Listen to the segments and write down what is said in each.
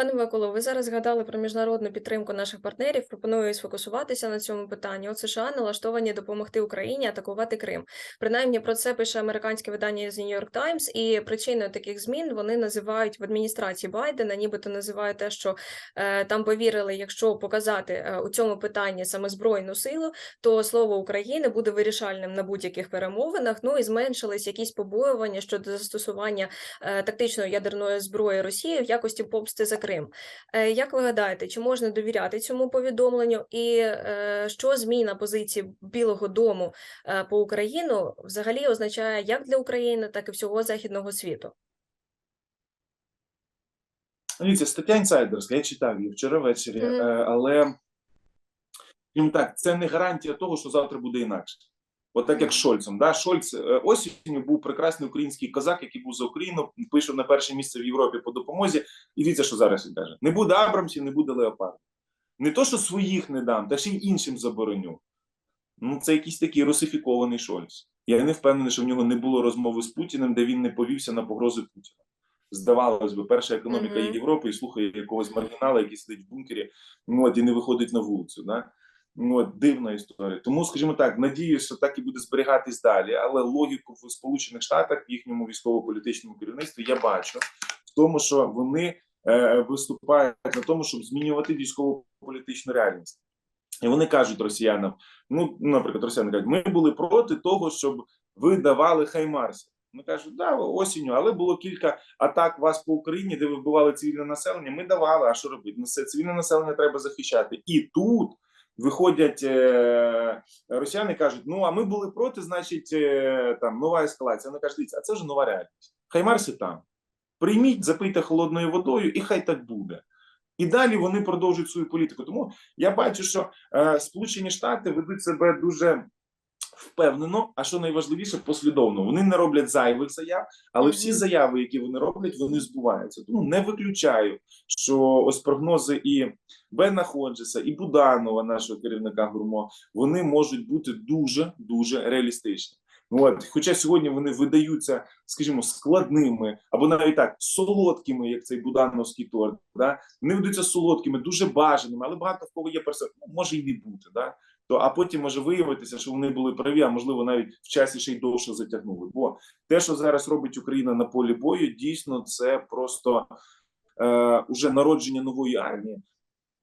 Пане Миколо, ви зараз згадали про міжнародну підтримку наших партнерів. Пропоную сфокусуватися на цьому питанні. От США налаштовані допомогти Україні атакувати Крим. Принаймні про це пише американське видання New York Times, і причиною таких змін вони називають в адміністрації Байдена, нібито називають те, що е, там повірили, якщо показати е, у цьому питанні саме збройну силу, то слово України буде вирішальним на будь-яких перемовинах. Ну і зменшились якісь побоювання щодо застосування е, тактичної ядерної зброї Росії в якості помсти за Крим. Е, Як ви гадаєте, чи можна довіряти цьому повідомленню, і е, що зміна позиції Білого Дому е, по Україну взагалі означає як для України, так і всього західного світу? Дивіться, стаття інсайдерська, я читав її вчора ввечері, Мгм. е, але так, це не гарантія того, що завтра буде інакше. От так як Шольцем. Да? Шольц е, осінню був прекрасний український козак, який був за Україну, пише на перше місце в Європі по допомозі. І дивіться, що зараз він каже: не буде Абрамсів, не буде Леопардів. Не то, що своїх не дам, та ще й іншим забороню. Ну, це якийсь такий русифікований Шольц. Я не впевнений, що в нього не було розмови з Путіним, де він не повівся на погрози Путіна. Здавалось би, перша економіка Мгм. Європи і слухає якогось маргінала, який сидить в бункері, ну, от, і не виходить на вулицю. Да? Ну, от, дивна історія. Тому, скажімо так, надіюсь, що так і буде зберігатись далі. Але логіку в Сполучених Штатах, в їхньому військово-політичному керівництві, я бачу в тому, що вони е, виступають на тому, щоб змінювати військово-політичну реальність. І вони кажуть росіянам: ну, наприклад, росіяни кажуть, ми були проти того, щоб ви давали хаймарси. Вони кажуть, да, осінню, але було кілька атак вас по Україні, де ви вбивали цивільне населення. Ми давали. А що робити? Це цивільне населення треба захищати. І тут виходять е, росіяни, кажуть: ну а ми були проти, значить, е, там нова ескалація. Вони кажуть, дивіться, а це вже нова реальність. Хай марси там. Прийміть, запийте холодною водою, і хай так буде. І далі вони продовжують свою політику. Тому я бачу, що е, Сполучені Штати ведуть себе дуже впевнено, а що найважливіше, послідовно. Вони не роблять зайвих заяв, але всі заяви, які вони роблять, вони збуваються. Тому не виключаю, що ось прогнози і Бена Ходжеса, і Буданова, нашого керівника гурмо, вони можуть бути дуже дуже реалістичні. От, хоча сьогодні вони видаються, скажімо, складними або навіть так солодкими, як цей будановський торт. Да? Вони видаються солодкими, дуже бажаними, але багато в кого є персе, ну, може і не бути. Да? То а потім може виявитися, що вони були праві, а можливо навіть в часі ще й довше затягнули. Бо те, що зараз робить Україна на полі бою, дійсно це просто е, уже народження нової армії.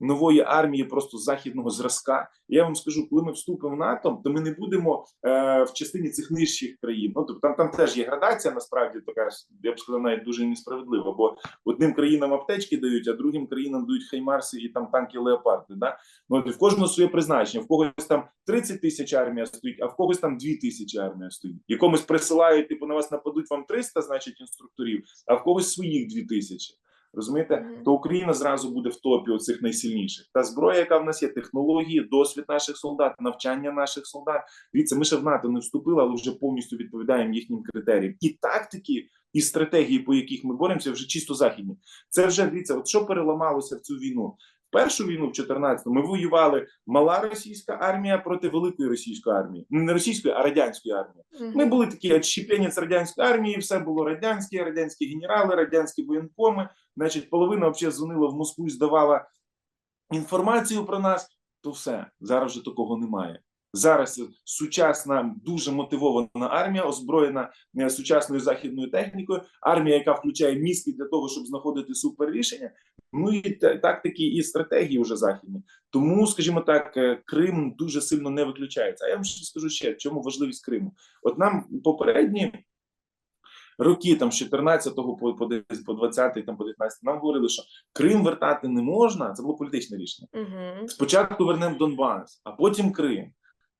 Нової армії просто західного зразка. Я вам скажу, коли ми вступимо в НАТО, то ми не будемо е, в частині цих нижчих країн. Ну тобто там, там теж є градація, насправді така я б сказав, навіть дуже несправедлива. Бо одним країнам аптечки дають, а другим країнам дають хаймарси і там танки леопарди. Да? Ну в кожного своє призначення. В когось там 30 тисяч армія стоїть, а в когось там 2 тисячі армія стоїть. Якомусь присилають, типу на вас нападуть вам 300, значить інструкторів, а в когось своїх 2 тисячі. Розумієте, то Україна зразу буде в топі оцих найсильніших. Та зброя, яка в нас є, технології, досвід наших солдат, навчання наших солдат. Дивіться, ми ще в НАТО не вступили, але вже повністю відповідаємо їхнім критеріям. І тактики, і стратегії, по яких ми боремося, вже чисто західні. Це вже дивіться, от що переламалося в цю війну. Першу війну в 14-му ми воювали мала російська армія проти великої російської армії, Ну, не російської, а радянської армії. Мгм. Ми були такі відщеплення з радянської армії, все було радянське, радянські генерали, радянські воєнкоми. Значить, половина взагалі дзвонила в Москву і здавала інформацію про нас. То все зараз вже такого немає. Зараз сучасна, дуже мотивована армія, озброєна е, сучасною західною технікою, армія, яка включає мізки для того, щоб знаходити суперрішення. Ну і тактики і стратегії вже західні. Тому, скажімо так, е, Крим дуже сильно не виключається. А я вам ще скажу ще, чому важливість Криму. От нам попередні роки, там з 14-го по, по, по 20-й, там по 19 нам говорили, що Крим вертати не можна. Це було політичне рішення. Мгм. Спочатку вернемо Донбас, а потім Крим.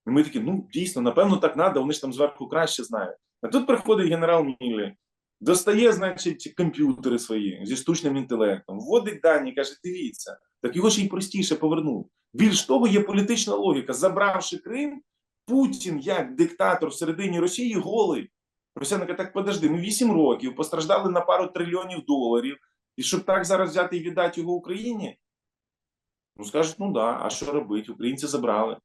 І ми такі, ну дійсно, напевно, так треба, вони ж там зверху краще знають. А тут приходить генерал Міллі, достає, значить, комп'ютери свої зі штучним інтелектом, вводить дані, каже: дивіться, так його ж і простіше повернути. Більш того, є політична логіка. Забравши Крим, Путін, як диктатор всередині Росії, голий. Росіяни кажуть, так подожди, ми 8 років постраждали на пару трильйонів доларів. І щоб так зараз взяти і віддати його Україні? Ну скажуть, ну да, а що робити? Українці забрали.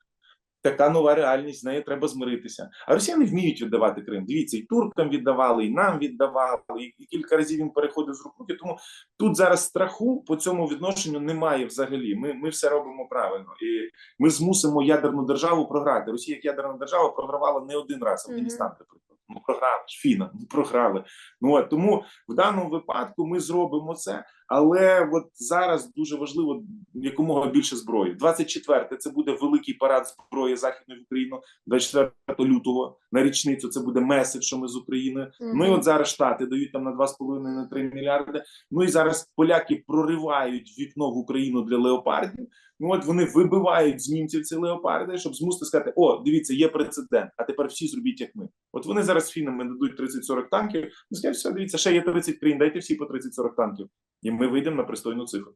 така нова реальність, з нею треба змиритися. А росіяни вміють віддавати Крим. Дивіться, і туркам віддавали, і нам віддавали, і, кілька разів він переходив з рук руки. Тому тут зараз страху по цьому відношенню немає взагалі. Ми, ми все робимо правильно, і ми змусимо ядерну державу програти. Росія як ядерна держава програвала не один раз. Афганістан, наприклад. Програли ж, фіна, ну програли. Ну от тому в даному випадку ми зробимо це, але от зараз дуже важливо якомога більше зброї. 24 це буде великий парад зброї західної в Україну. 24 лютого на річницю це буде меседж, що ми з України. Ну і от зараз штати дають там на 2,5 на 3 мільярди. Ну і зараз поляки проривають вікно в Україну для леопардів. Ну от вони вибивають з німців ці леопарди, щоб змусити сказати: о, дивіться, є прецедент. А тепер всі зробіть як ми. От вони зараз фінами дадуть 30-40 танків. Ну все, дивіться, ще є 30 країн, дайте всі по 30-40 танків, і ми вийдемо на пристойну цифру.